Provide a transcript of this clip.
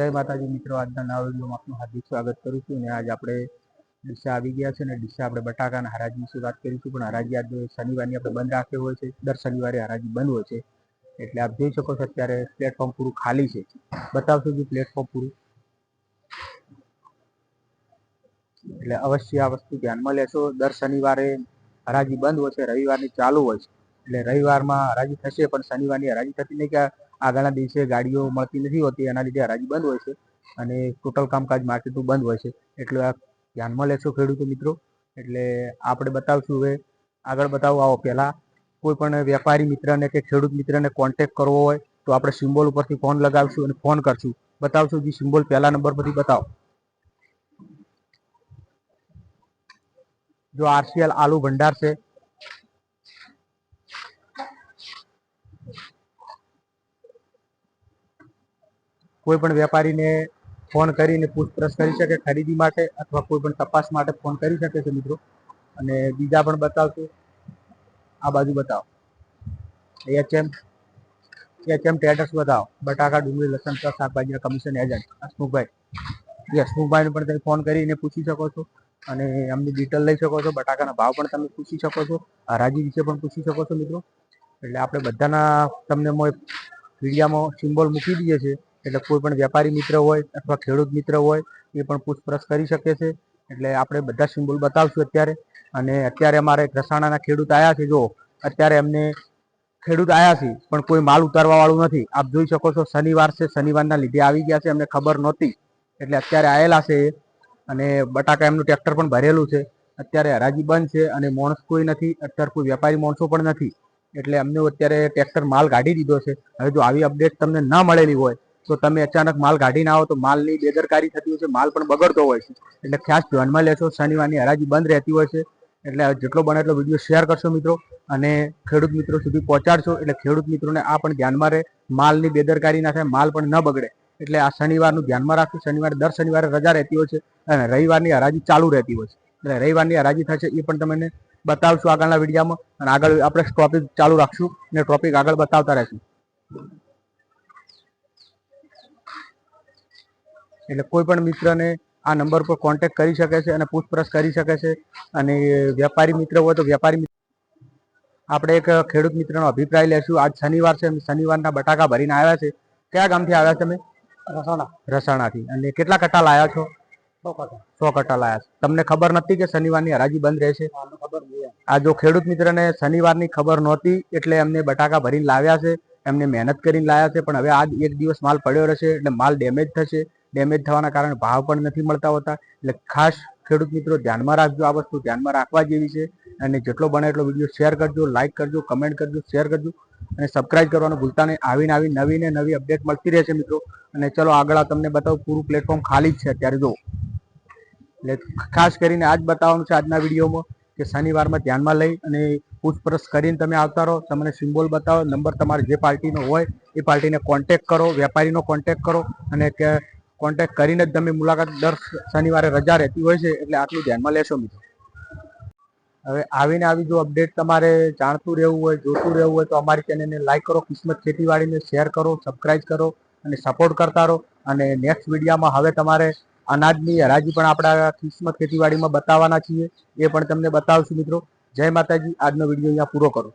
જય માતાજી મિત્રો, આજના નવા વિડીયોમાં આપનું હાર્દિક સ્વાગત કરું છું અને આજ આપણે ડીસા આવી ગયા છે અને ડીસા આપણે બટાકાના હરાજી વિશે વાત કરીશું. પણ હરાજી આજે શનિવારની આપણે બંધ રાખ્યો હોય છે. દર શનિવારે હરાજી બંધ હોય છે. એટલે આપ જોઈ શકો છો અત્યારે પ્લેટફોર્મ પૂરું ખાલી છે. બતાવશો જે પ્લેટફોર્મ પૂરું. એટલે અવશ્ય આ વસ્તુ ધ્યાનમાં લેશો. દર શનિવારે હરાજી બંધ હોય છે. રવિવારની ચાલુ હોય છે. એટલે રવિવારમાં હરાજી થશે, પણ શનિવારની હરાજી થતી નહીં. કે આગળના દિવસે ગાડીઓ મળતી નથી હોતી, એના લીધે હરાજી બંધ હોય છે અને ટોટલ કામકાજ માર્કેટનું બંધ હોય છે. એટલે આ ધ્યાનમાં લેશો ખેડૂતો મિત્રો. એટલે આપણે બતાવશું હવે, આગળ બતાવો આવો. પહેલાં કોઈ પણ વેપારી મિત્રને કે ખેડૂત મિત્રને કોન્ટેક કરવો હોય, તો આપણે સિમ્બોલ ઉપરથી ફોન લગાવશું અને ફોન કરશું. બતાવશું જે સિમ્બોલ પહેલા નંબર પરથી બતાવો. જો આરસીએલ આલુ ભંડાર છે કોઈ પણ વેપારીને ફોન કરીને પૂછપરછ કરી શકે ખરીદી માટે અથવા કોઈ પણ તપાસ માટે ફોન કરી શકે છે મિત્રો. અને બીજા પણ બતાવશું. આ બાજુ બતાવો. એચએમ એચએમ ટેટસ બતાવો. બટાકા, ડુંગળી, લસણ તલ શાકભાજીના કમિશન એજન્ટ. હસમુખભાઈ યસ હસમુખભાઈને પણ તમે ફોન કરીને પૂછી શકો છો અને એમની ડિટેલ લઈ શકો છો. બટાકાના ભાવ પણ તમે પૂછી શકો છો. હરાજી વિશે પણ પૂછી શકો છો મિત્રો. એટલે આપણે બધાના તમને વિડીયામાં સિમ્બોલ મૂકી દઈએ છીએ. એટલે કોઈ પણ વેપારી મિત્ર હોય અથવા ખેડૂત મિત્ર હોય, એ પણ પૂછપરછ કરી શકે છે. એટલે આપણે બધા સિમ્બોલ બતાવશું અત્યારે. અને અત્યારે અમારે ઘસાણાના ખેડૂત આવ્યા છે જો અત્યારે એમને ખેડૂત આવ્યા છે, પણ કોઈ માલ ઉતારવા વાળું નથી. આપ જોઈ શકો છો, શનિવાર છે, શનિવારના લીધે આવી ગયા છે, એમને ખબર નહોતી. એટલે અત્યારે આવેલા છે અને બટાકા એમનું ટ્રેક્ટર પણ ભરેલું છે. અત્યારે હરાજી બંધ છે અને માણસ કોઈ નથી. અત્યારે કોઈ વેપારી માણસો પણ નથી. એટલે અમને અત્યારે ટ્રેક્ટર માલ કાઢી દીધો છે. હવે જો આવી અપડેટ તમને ન મળેલી હોય તો તમે અચાનક માલ કાઢી ના આવો તો માલની બેદરકારી થતી હોય છે, માલ પણ બગડતો હોય છે. એટલે ખાસ ધ્યાનમાં લેશો, શનિવારની હરાજી બંધ રહેતી હોય છે. એટલે જેટલો બને એટલો વીડિયો શેર કરશો મિત્રો અને ખેડૂત મિત્રો સુધી પહોંચાડશો. એટલે ખેડૂત મિત્રોને આ પણ ધ્યાનમાં રહે, માલની બેદરકારી ના થાય, માલ પણ ન બગડે. એટલે આ શનિવારનું ધ્યાનમાં રાખશું, શનિવારે દર શનિવારે રજા રહેતી હોય છે અને રવિવારની હરાજી ચાલુ રહેતી હોય છે. એટલે રવિવારની હરાજી થશે એ પણ તમને બતાવશું આગળના વિડીયામાં. અને આગળ આપણે ટોપિક ચાલુ રાખશું અને ટોપિક આગળ બતાવતા રહેશું. એટલે કોઈ પણ મિત્રને આ નંબર પર કોન્ટેક્ટ કરી શકે છે અને પૂછપરછ કરી શકે છે. અને વેપારી મિત્ર હોય તો વેપારી આપણે એક ખેડૂત મિત્રનો અભિપ્રાય લેશું. આજ શનિવાર છે. શનિવારના બટાકા ભરીને આવ્યા છે. કયા ગામથી આવ્યા તમે? રસોડા રસાણાથી. અને કેટલા કટ્ટા લાયા છો? સો કટા સો કટ્ટા લાયા છે. તમને ખબર નથી કે શનિવારની હરાજી બંધ રહેશે? આ જો ખેડૂત મિત્રને શનિવારની ખબર નહોતી એટલે એમને બટાકા ભરીને લાવ્યા છે. એમને મહેનત કરીને લાવ્યા છે. પણ હવે આજ એક દિવસ માલ પડ્યો રહેશે એટલે માલ ડેમેજ થશે. ડેમેજ થવાના કારણે ભાવ પણ નથી મળતા હોતા. એટલે ખાસ ખેડૂત મિત્રો ધ્યાનમાં રાખજો આ વસ્તુ, ધ્યાનમાં રાખવા જેવી છે. અને જેટલો બને એટલો વીડિયો શેર કરજો લાઇક કરજો કમેન્ટ કરજો શેર કરજો. અને સબસ્ક્રાઇબ કરવાનું ભૂલતા નહીં. આવીને આવી નવી ને નવી અપડેટ મળતી રહેશે મિત્રો. અને ચલો આગળ તમને બતાવું, પૂરું પ્લેટફોર્મ ખાલી જ છે અત્યારે જો. એટલે ખાસ કરીને આજ બતાવવાનું છે આજના વિડીયોમાં કે શનિવારમાં ધ્યાનમાં લઈ અને પૂછપરછ કરીને તમે આવતા રહો. તમને સિમ્બોલ બતાવો નંબર તમારે જે પાર્ટીનો હોય એ પાર્ટીને કોન્ટેક કરો, વેપારીનો કોન્ટેક કરો. અને કે કોન્ટેક કરીને જ તમે મુલાકાત દર શનિવારે રજા રહેતી હોય છે એટલે આટલું ધ્યાનમાં લેશો મિત્રો. હવે આવીને આવી જો અપડેટ તમારે જાણતું રહેવું હોય, જોતું રહેવું હોય તો અમારી ચેનલને લાઇક કરો, કિસ્મત ખેતીવાડીને શેર કરો સબસ્ક્રાઇબ કરો અને સપોર્ટ કરતા રહો. અને નેક્સ્ટ વિડીયામાં હવે તમારે અનાજની હરાજી પણ આપણા કિસ્મત ખેતીવાડીમાં બતાવવાના છીએ. એ પણ તમને બતાવશું મિત્રો. જય માતાજી. આજનો વીડિયો અહીંયા પૂરો કરો.